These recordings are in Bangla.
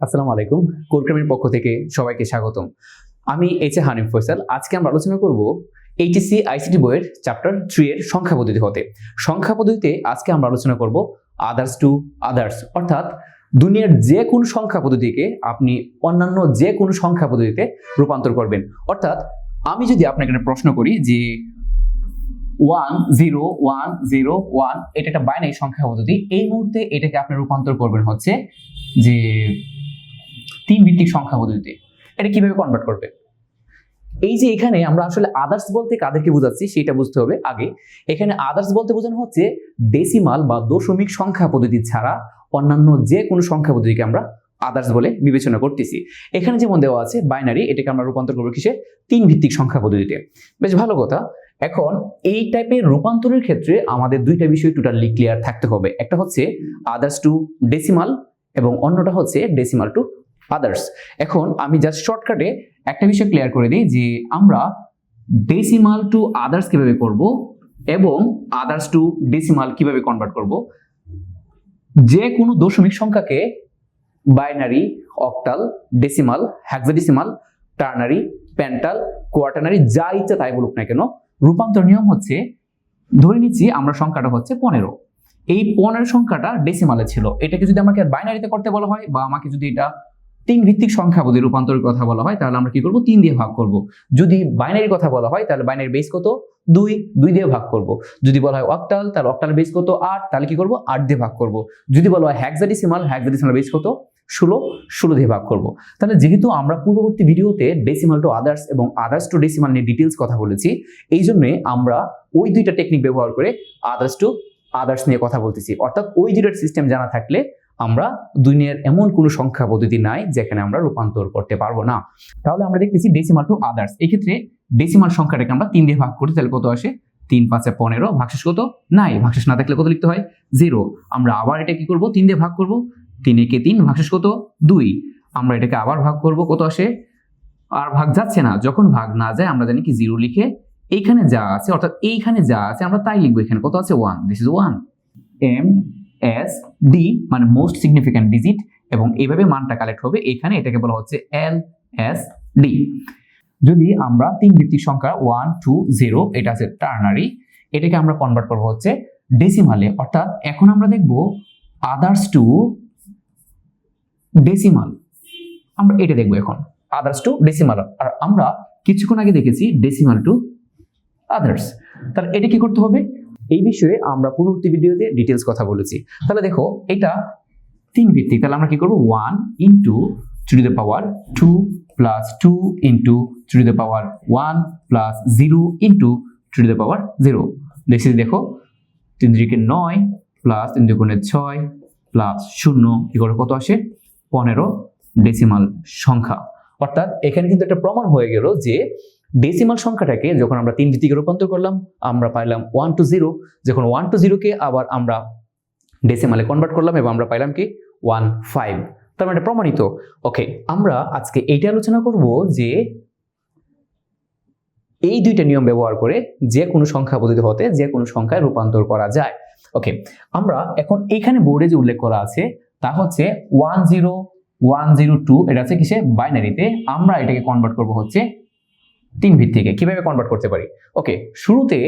আসসালামু আলাইকুম। কোরক্রামের পক্ষ থেকে সবাইকে স্বাগতম। আমি এইচ এ হানিফ ফৈসাল আজকে আমরা আলোচনা করব এইচএসসি আইসিটি বইয়ের চ্যাপ্টার থ্রি এর সংখ্যা পদ্ধতি হতে। সংখ্যা পদ্ধতিতে আজকে আমরা আলোচনা করব আদার্স টু আদার্স অর্থাৎ দুনিয়ার যে কোনো সংখ্যা পদ্ধতিকে আপনি অন্যান্য যে কোনো সংখ্যা পদ্ধতিতে রূপান্তর করবেন। অর্থাৎ আমি যদি আপনাকে একটা প্রশ্ন করি যে one zero one zero one এটা একটা বাইনারি সংখ্যা পদ্ধতি। এই মুহূর্তে এটাকে আপনি রূপান্তর করবেন হচ্ছে যে তিন ভিত্তিক সংখ্যা পদ্ধতিতে এটা কীভাবে কনভার্ট করবে? এই যে এখানে আমরা আসলে আদার্স বলতে কাদেরকে বোঝাচ্ছি, সেটা বুঝতে হবে আগে। এখানে আদার্স বলতে বোঝানো হচ্ছে ডেসিমাল বা দশমিক সংখ্যা পদ্ধতি ছাড়া অন্যান্য যে কোনো সংখ্যা পদ্ধতিকে আমরা আদার্স বলে বিবেচনা করতেছি। এখানে যেমন দেওয়া আছে বাইনারি এটাকে আমরা রূপান্তর করব কিসে? তিন ভিত্তিক সংখ্যা পদ্ধতিতে। বেশ ভালো কথা। এখন এই টাইপের রূপান্তরের ক্ষেত্রে আমাদের দুইটা বিষয় টোটালি ক্লিয়ার থাকতে হবে। একটা হচ্ছে আদার্স টু ডেসিমাল এবং অন্যটা হচ্ছে ডেসিমাল টু আদার্স এখন আমি জাস্ট শর্টকাটে একটা বিষয় ক্লিয়ার করে দিই যে আমরা ডেসিমাল টু আদার্স কীভাবে করব এবং আদার্স টু ডেসিমাল কীভাবে কনভার্ট করব? যে কোনো দশমিক সংখ্যাকে binary octal decimal hexadecimal ternary pental quaternary যা ইচ্ছা তাই বলুক না কেন, রূপান্তর নিয়ম হচ্ছে, ধরে নিচ্ছি আমরা সংখ্যাটা হচ্ছে পনেরো। এই পনেরো সংখ্যাটা ডেসিমালে ছিল। এটাকে যদি আমাকে বাইনারিতে করতে বলা হয় বা আমাকে যদি এটা তিন ভিত্তিক সংখ্যা বোধের রূপান্তরের কথা বলা হয়, তাহলে আমরা কি করব? তিন দিয়ে ভাগ করব। যদি বাইনারি কথা বলা হয়, তাহলে বাইনারি বেস কত? দুই দুই দিয়ে ভাগ করব। যদি বলা হয় অক্টাল তাহলে অক্টাল বেস কত? আট, তাহলে কি করব? আট দিয়ে ভাগ করব। যদি বলা হয় হ্যাক্সাডেসিমাল হ্যাক্সাডেসিমাল বেস কত? ষোলো ষোলো দিয়ে ভাগ করব। তাহলে যেহেতু আমরা পূর্ববর্তী ভিডিওতে ডেসিমাল টু আদার্স এবং আদার্স টু ডেসিমাল নিয়ে ডিটেলস কথা বলেছি, এই জন্যে আমরা ওই দুইটা টেকনিক ব্যবহার করে আদার্স টু আদার্স নিয়ে কথা বলতেছি। অর্থাৎ ওই দুইটার সিস্টেম জানা থাকলে আমরা দুনিয়ার এমন কোনো সংখ্যা পদ্ধতি নাই যেখানে আমরা রূপান্তর করতে পারব না। তাহলে আমরা দেখতেছি ডেসিমাল টু আদার্স এই ক্ষেত্রে ডেসিমাল সংখ্যাটাকে আমরা তিন দিয়ে ভাগ করি, তাহলে কত আসে? তিন পাঁচে পনেরো, ভাগশেষ কত? নাই, ভাগশেষ না থাকলে কত লিখতে হয়? জিরো আমরা আবার এটা কি করব? তিন দিয়ে ভাগ করব। তিন একে তিন, ভাগশেষ কত? দুই। আমরা এটাকে আবার ভাগ করব, কত আসে? আর ভাগ যাচ্ছে না। যখন ভাগ না যায়, আমরা জানি কি? জিরো লিখে এইখানে যা আছে, অর্থাৎ এইখানে যা আছে, আমরা তাই লিখব। এখানে কত আছে? One this is one M S D মানে মোস্ট সিগনিফিক্যান্ট ডিজিট এবং এইভাবে মানটা কালেক্ট হবে। এখানে এটাকে বলা হচ্ছে এল এস ডি যদি আমরা তিন ভিত্তিক সংখ্যা ওয়ান টু জিরো এটা আছে টার্নারি এটাকে আমরা কনভার্ট করব হচ্ছে ডেসিমালে অর্থাৎ এখন আমরা দেখব আদার্স টু ডেসিমাল আমরা এটা দেখব এখন আদার্স টু ডেসিমাল আর আমরা কিছুক্ষণ আগে দেখেছি ডেসিমাল টু আদার্স তাহলে এটা কি করতে হবে? এই বিষয়ে আমরা পূর্ববর্তী ভিডিওতে ডিটেলস কথা বলেছি। তাহলে দেখো, এটা তিন ভিত্তিক। তাহলে আমরা কি করব? One into two to the power two plus two into two to the power one plus zero into two to the power zero দেখছি দেখো, তিন দিকে নয় প্লাস তিন দুগুণে ছয় প্লাস শূন্য কি করে কত আসে? পনেরো ডেসিমাল সংখ্যা। অর্থাৎ এখানে কিন্তু একটা প্রমাণ হয়ে গেল যে ডেসিমাল সংখ্যাটাকে যখন আমরা তিন ভিত্তিকে রূপান্তর করলাম, আমরা পাইলাম ওয়ান টু জিরো যখন ওয়ান টু জিরোকে আবার আমরা ডেসিমালে কনভার্ট করলাম এবং আমরা পাইলাম কি? ওয়ান ফাইভ তার মানে প্রমাণিত। ওকে আমরা আজকে এইটা আলোচনা করব যে এই দুইটা নিয়ম ব্যবহার করে যে কোনো সংখ্যা পদ্ধতি হতে যে কোনো সংখ্যায় রূপান্তর করা যায়। ওকে আমরা এখন এখানে বোর্ডে যে উল্লেখ করা আছে, তা হচ্ছে one zero one zero two এটা হচ্ছে কিসে? বাইনারিতে আমরা এটাকে কনভার্ট করব হচ্ছে তিন ভিত্তিকে কীভাবে কনভার্ট করতে পারি? ওকে শুরুতে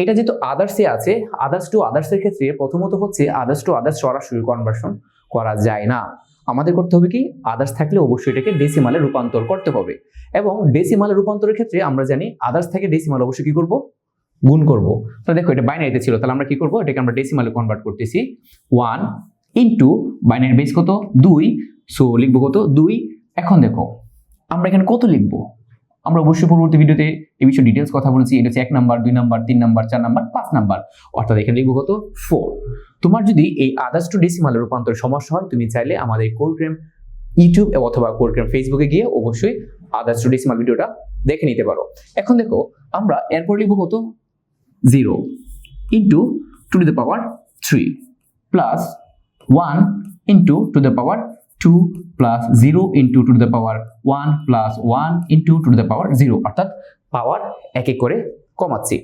এটা যেহেতু আদার্সে আছে আদার্স টু আদার্সের ক্ষেত্রে প্রথমত হচ্ছে আদার্স টু আদার্স সরাসরি কনভার্সন করা যায় না। আমাদের করতে হবে কি? আদার্স থাকলে অবশ্যই এটাকে ডেসিমালে রূপান্তর করতে হবে। এবং ডেসিমালে রূপান্তরের ক্ষেত্রে আমরা জানি আদার্স থেকে ডেসিমাল অবশ্যই কি করব? গুণ করব। তাহলে দেখো এটা বাইনারিতে ছিল, তাহলে আমরা কি করব? এটাকে আমরা ডেসিমালে কনভার্ট করতেছি। ওয়ান ইন্টু বাইনারি বেস কত? দুই। সো লিখব কত? দুই। এখন দেখো, আমরা এখানে কত লিখব? আমরা অবশ্যই পরবর্তী ভিডিওতে এই বিষয়ে ডিটেলস কথা বলেছি। এটা হচ্ছে এক নাম্বার, দুই নাম্বার, তিন নাম্বার, চার নাম্বার, পাঁচ নাম্বার। অর্থাৎ এখানে লিখব কত? ফোর তোমার যদি এই আদার্স টু ডেসিমালের রূপান্তর সমস্যা হয়, তুমি চাইলে আমাদের কোরক্রেম ইউটিউব অথবা কোরক্রেম ফেসবুকে গিয়ে অবশ্যই আদার্স টু ডেসিমাল ভিডিওটা দেখে নিতে পারো। এখন দেখো, আমরা এরপর লিখব কত? Zero into two to the power three plus one into two the power two plus zero into two the power one plus one into two the power zero অর্থাৎ পাওয়ার এক এক করে কমাচ্ছি।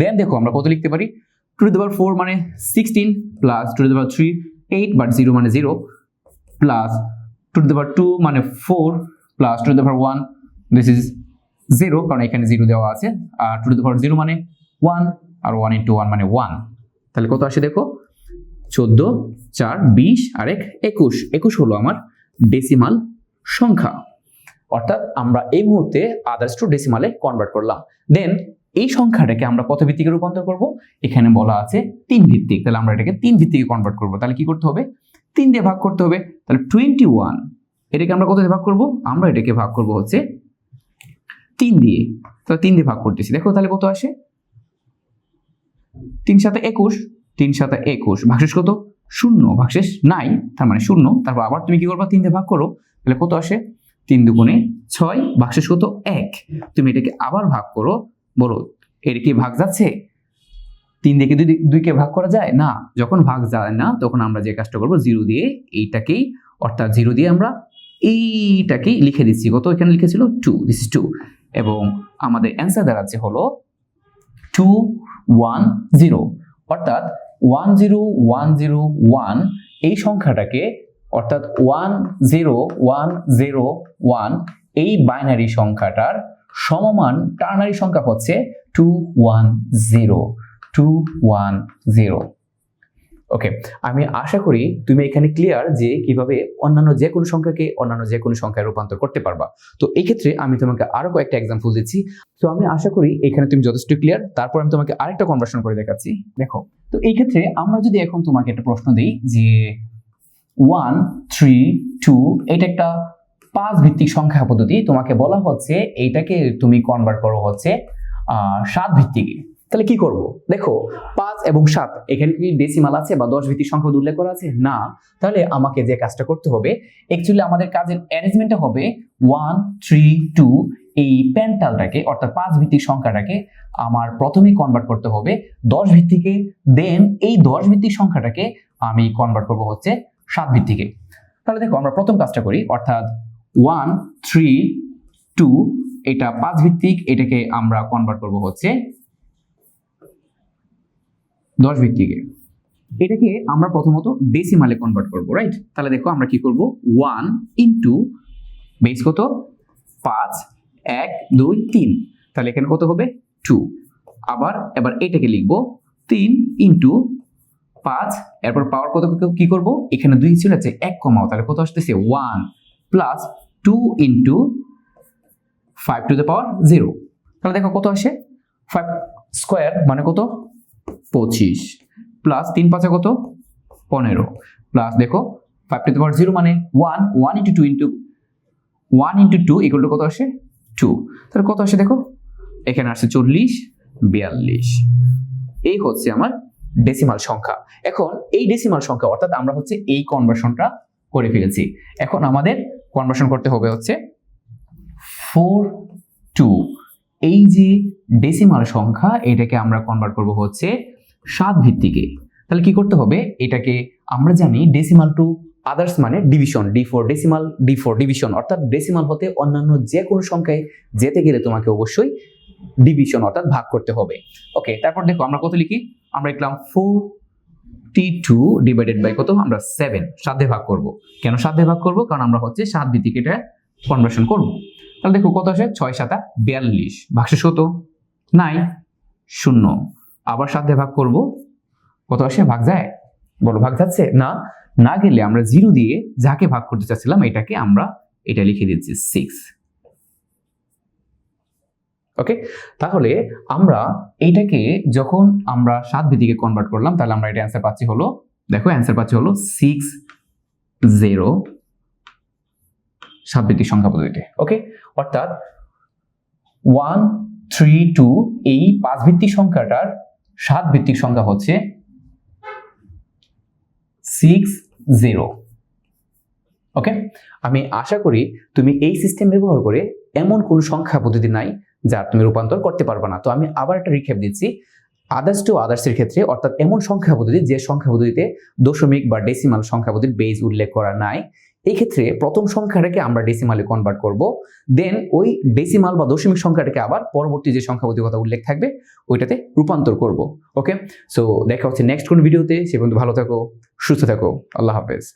দেন দেখো আমরা কত লিখতে পারি? Two to the power four মানে sixteen plus two to the power three eight but zero মানে zero plus two to the power two মানে four plus two to the power one this is zero কারণ এখানে জিরো দেওয়া আছে। আর two to the power zero মানে ওয়ান আর ওয়ান ইন্টু ওয়ান মানে ওয়ান তাহলে কত আসে দেখো? চোদ্দ, চার, বিশ আর এক একুশ। একুশ হলো আমার ডেসিমাল সংখ্যা। অর্থাৎ আমরা এই মুহূর্তে আদার্স টু ডেসিমালে কনভার্ট করলাম। দেন এই সংখ্যাটাকে আমরা কত ভিত্তিকে রূপান্তর করব। এখানে বলা আছে তিন ভিত্তিক। তাহলে আমরা এটাকে তিন ভিত্তিকে কনভার্ট করব। তাহলে কি করতে হবে? তিন দিয়ে ভাগ করতে হবে। তাহলে টোয়েন্টি ওয়ান এটাকে আমরা কত দিয়ে ভাগ করব? আমরা এটাকে ভাগ করব হচ্ছে তিন দিয়ে। তাহলে তিন দিয়ে ভাগ করতেছি। দেখো তাহলে কত আসে? তিন সাথে একুশ। তিন সাথে একুশ। ভাগশেষ কত? শূন্য। ভাগশেষ নাই, তার মানে শূন্য। তারপর আবার তুমি কি করবা? তিন দিয়ে ভাগ করো। তাহলে কত আসে? তিন দুগুণে ছয়, ভাগশেষ কত? এক। তুমি এটাকে আবার ভাগ করো। বলো, এর কি ভাগ যাচ্ছে? তিন দিকে দুই দুইকে ভাগ করা যায়? না। যখন ভাগ যায় না, তখন আমরা যে কাজটা করব, জিরো দিয়ে এইটাকেই, অর্থাৎ জিরো দিয়ে আমরা এইটাকেই লিখে দিচ্ছি। কত এখানে লিখেছিল? টু দিস ইজ টু এবং আমাদের অ্যান্সার দাঁড়াচ্ছে হলো টু ওয়ান জিরো অর্থাৎ one zero one zero one এই সংখ্যাটাকে অর্থাৎ one zero one zero one এই বাইনারি সংখ্যাটার সমমান টার্নারি সংখ্যা হচ্ছে two one zero two one zero okay আমি আশা করি তুমি এখানে ক্লিয়ার যে কীভাবে অন্যান্য যে কোনো সংখ্যাকে অন্যান্য যে কোনো সংখ্যায় রূপান্তর করতে পারবা। তো এই ক্ষেত্রে আমি তোমাকে আরও কয়েকটা এক্সাম্পল দিচ্ছি। তো আমি আশা করি এখানে তুমি যথেষ্ট ক্লিয়ার তারপর আমি তোমাকে আরেকটা কনভার্সন করে দেখাচ্ছি। দেখো, তো এই ক্ষেত্রে আমরা যদি এখন তোমাকে একটা প্রশ্ন দিই যে ওয়ান থ্রি টু এটা একটা পাঁচ ভিত্তিক সংখ্যা পদ্ধতি। তোমাকে বলা হচ্ছে এইটাকে তুমি কনভার্ট করো হচ্ছে সাত ভিত্তিকে তাহলে কি করব? দেখো, পাঁচ এবং সাত, এখানে কি ডেসিমাল আছে বা দশ ভিত্তিক সংখ্যা উল্লেখ করা আছে? না। তাহলে আমাকে যে কাজটা করতে হবে অ্যাকচুয়ালি আমাদের কাজের অ্যারেঞ্জমেন্টটা হবে ওয়ান থ্রি টু এই পেন্টালটাকে অর্থাৎ পাঁচ ভিত্তিক সংখ্যাটাকে আমার প্রথমেই কনভার্ট করতে হবে দশ ভিত্তিকে দেন এই দশ ভিত্তিক সংখ্যাটাকে আমি কনভার্ট করব হচ্ছে সাত ভিত্তিকে। তাহলে দেখো, আমরা প্রথম কাজটা করি, অর্থাৎ ওয়ান থ্রি টু এটা পাঁচ ভিত্তিক, এটাকে আমরা কনভার্ট করব হচ্ছে দশ ভিত্তিকে। এটাকে আমরা প্রথমত ডেসিমালে কনভার্ট করব রাইট তাহলে দেখো আমরা কি করব? ওয়ান ইন্টু বেস কত? পাঁচ, এক, দুই, তিন। তাহলে এখানে কত হবে? টু আবার, এবার এটাকে লিখব, তিন ইন্টু পাঁচ, এরপর পাওয়ার কত কি করব? এখানে দুই ছিল আছে এক কমাও, তাহলে কত আসতেছে? One plus two into five to the power zero তাহলে দেখো কত আসে? ফাইভ স্কোয়ার মানে কত? পঁচিশ। প্লাস তিন পাঁচে কত? পনেরো। প্লাস দেখো ফাইভ টু পাওয়ার জিরো মানে one one into two into one into two equal to কত আসে? টু তাহলে কত আসে দেখো? এখানে আসছে চল্লিশ, বিয়াল্লিশ। এই হচ্ছে আমার ডেসিমাল সংখ্যা। এখন এই ডেসিমাল সংখ্যা অর্থাৎ আমরা হচ্ছে এই কনভার্সনটা করে ফেলেছি। এখন আমাদের কনভার্সন করতে হবে হচ্ছে ফোর টু এই যে ডেসিমাল সংখ্যা এটাকে আমরা কনভার্ট করব হচ্ছে সাত ভিত্তিকে। তাহলে কি করতে হবে? এটাকে আমরা জানি ডেসিমাল টু আদার্স মানে division D four decimal D four division অর্থাৎ ডেসিমাল হতে অন্যান্য যে কোনো সংখ্যায় যেতে গেলে তোমাকে অবশ্যই ডিভিশন অর্থাৎ ভাগ করতে হবে। ওকে তারপর দেখো আমরা কত লিখি? আমরা লিখলাম forty two divided by কত? আমরা সেভেন সাধ্যে ভাগ করব। কেন সাধ্যে ভাগ করব? কারণ আমরা হচ্ছে সাত ভিত্তিক এটা কনভার্সন করব। তাহলে দেখো কত আসে? ছয় সাতা বিয়াল্লিশ। ভাগশেষ কত? নাই, শূন্য। আবার সাধ্যে ভাগ করব। কত আসে? ভাগ যায়? বলো, ভাগ যাচ্ছে? না না গেলে আমরা জিরো দিয়ে যাকে ভাগ করতে চাচ্ছিলাম, এটাকে আমরা এটা লিখে দিচ্ছি সিক্স ওকে তাহলে আমরা এইটাকে যখন আমরা সাত ভিত্তিকে কনভার্ট করলাম, তাহলে আমরা এটা অ্যান্সার পাচ্ছি হলো, দেখো অ্যান্সার পাচ্ছি হলো সিক্স জিরো সাত ভিত্তিক সংখ্যা পদ্ধতিতে। ওকে অর্থাৎ ওয়ান থ্রি টু এই পাঁচ ভিত্তিক সংখ্যাটার সাত ভিত্তিক সংখ্যা হচ্ছে সিক্স জিরো ওকে আমি আশা করি তুমি এই সিস্টেম ব্যবহার করে এমন কোনো সংখ্যা পদ্ধতি নাই যা তুমি রূপান্তর করতে পারবে না। তো আমি আবার একটা রিক্ষেপ দিচ্ছি। আদার্স টু আদার্সের ক্ষেত্রে অর্থাৎ এমন সংখ্যা পদ্ধতি যে সংখ্যা পদ্ধতিতে দশমিক বা ডেসিমাল সংখ্যা পদ্ধতির বেজ উল্লেখ করা নাই। এই ক্ষেত্রে প্রথম সংখ্যাটাকে আমরা ডেসিমালে কনভার্ট করব। দেন ওই ডেসিমাল বা দশমিক সংখ্যাটাকে আবার পরবর্তী যে সংখ্যাগতির কথা উল্লেখ থাকবে, ওইটাতে রূপান্তর করব। ওকে সো দেখা হচ্ছে নেক্সট কোন ভিডিওতে সে পর্যন্ত ভালো থাকো, সুস্থ থাকো। আল্লাহ হাফেজ।